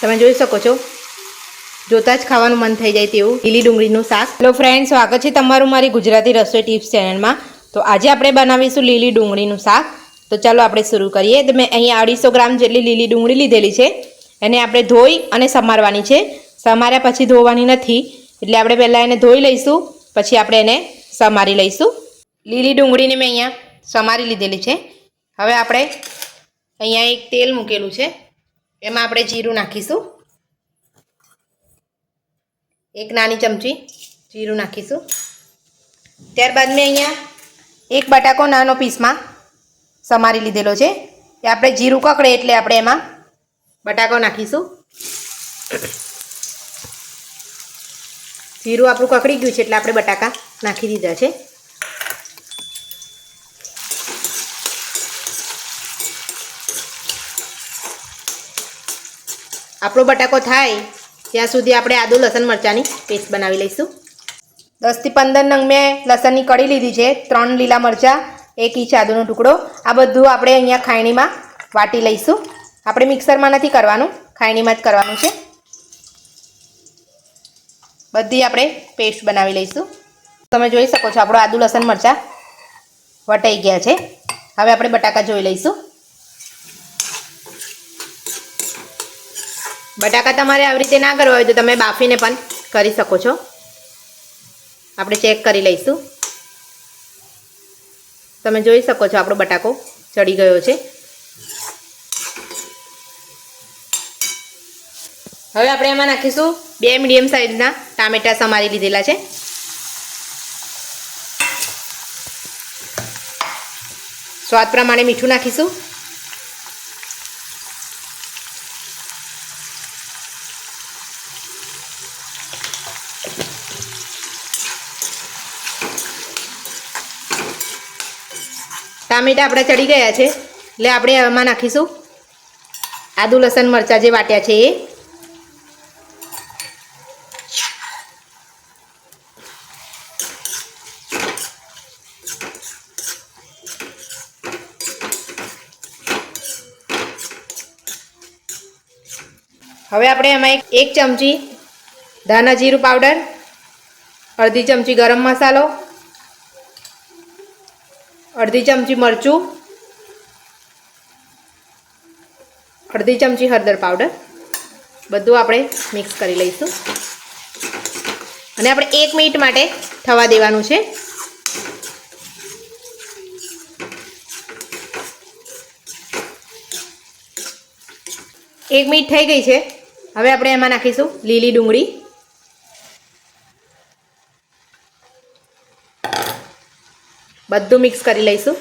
તમે જોઈ શકો છો. જોતા જ ખાવાનું મન થઈ જાય તેવું. લીલી ડુંગળીનું શાક. હેલો ફ્રેન્ડ સ્વાગત છે તમારું મારી ગુજરાતી રસોઈ ટિપ્સ ચેનલમાં તો આજે આપણે બનાવીશું લીલી ડુંગળીનું શાક. તો ચાલો આપણે શરૂ કરીએ. તો મેં અહીંયા અઢીસો ગ્રામ જેટલી લીલી ડુંગળી લીધેલી છે. એને આપણે ધોઈ અને સમારવાની છે. સમાર્યા પછી ધોવાની નથી. એટલે આપણે પહેલાં એને ધોઈ લઈશું. પછી આપણે એને સમારી લઈશું. લીલી ડુંગળીને મેં અહીંયા સમારી લીધેલી છે. હવે આપણે અહીંયા એક તેલ મૂકેલું છે. એમાં આપણે જીરું નાખીશું. એક નાની ચમચી જીરું નાખીશું. ત્યારબાદ મેં અહીંયા એક બટાકો નાનો પીસમાં સમારી લીધેલો છે. એ આપણે જીરું કકડે એટલે આપણે એમાં બટાકો નાખીશું. જીરું આપણું કકડી ગયું છે એટલે આપણે બટાકા નાખી દીધા છે. આપણો બટાકો થાય, ત્યાં સુધી આપણે આદુ, લસણ, મરચાંની પેસ્ટ બનાવી લઈશું. દસથી પંદર નંગ મેં લસણની કળી લીધી છે, ત્રણ લીલા મરચાં, એક ઇંચ આદુનો ટુકડો. આ બધું આપણે અહીંયા ખાયણીમાં વાટી લઈશું. આપણે મિક્સરમાં નથી કરવાનું, ખાયણીમાં જ કરવાનું છે. બધી આપણે પેસ્ટ બનાવી લઈશું. તમે જોઈ શકો છો, આપણો આદુ, લસણ, મરચાં વટાઈ ગયા છે. હવે આપણે બટાકા જોઈ લઈશું. બટાકા તમારે આવી રીતે ના કરવા હોય તો તમે બાફીને પણ કરી શકો છો. આપણે ચેક કરી લઈશું. તમે જોઈ શકો છો આપણો બટાકો ચડી ગયો છે. હવે આપણે એમાં નાખીશું બે મીડિયમ સાઇઝના ટામેટા સમારી લીધેલા છે. સ્વાદ પ્રમાણે મીઠું નાખીશું. ટામેટા આપણા ચડી ગયા છે. એટલે આપણે એમાં નાખીશું. આદુ, લસણ, મરચાં જે વાટ્યા છે એ. હવે આપણે એમાં એક ચમચી ધાના જીરું પાવડર, અડધી ચમચી ગરમ મસાલો અડધી ચમચી મરચું, અડધી ચમચી હળદર પાવડર બધું આપણે મિક્સ કરી લઈશું. અને આપણે એક મિનિટ માટે થવા દેવાનું છે. એક મિનિટ થઈ ગઈ છે. હવે આપણે એમાં નાખીશું લીલી ડુંગળી. બધું મિક્સ કરી લઈશું.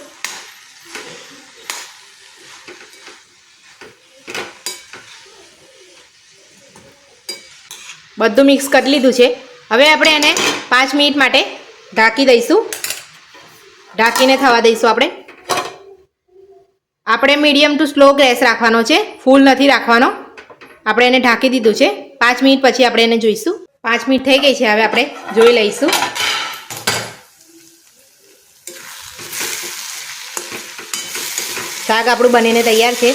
બધું મિક્સ કરી લીધું છે. હવે આપણે એને પાંચ મિનિટ માટે ઢાંકી દઈશું. ઢાંકીને થવા દઈશું આપણે. આપણે મીડિયમ ટુ સ્લો ગેસ રાખવાનો છે. ફૂલ નથી રાખવાનો. આપણે એને ઢાંકી દીધું છે. પાંચ મિનિટ પછી આપણે એને જોઈશું. પાંચ મિનિટ થઈ ગઈ છે. હવે આપણે જોઈ લઈશું. શાક આપણું બનીને તૈયાર છે.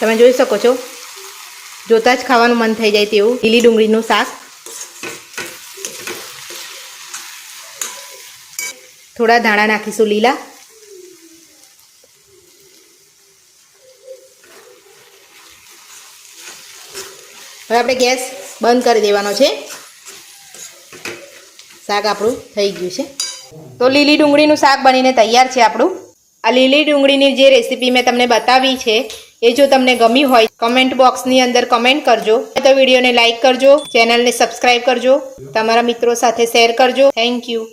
તમે જોઈ શકો છો. જોતા જ ખાવાનું મન થઈ જાય તેવું. લીલી ડુંગળીનું શાક. થોડા ધાણા નાખીશું લીલા. હવે આપણે ગેસ બંધ કરી દેવાનો છે. શાક આપણું થઈ ગયું છે. તો લીલી ડુંગળીનું શાક બનીને તૈયાર છે આપણું. આ લીલી ડુંગળીની જે રેસીપી મેં તમને બતાવી છે, એ જો તમને ગમી હોય કમેન્ટ બોક્સની અંદર કમેન્ટ કરજો. તો વિડીયોને લાઇક કરજો ચેનલને સબસ્ક્રાઈબ કરજો. તમારા મિત્રો સાથે શેર કરજો. Thank you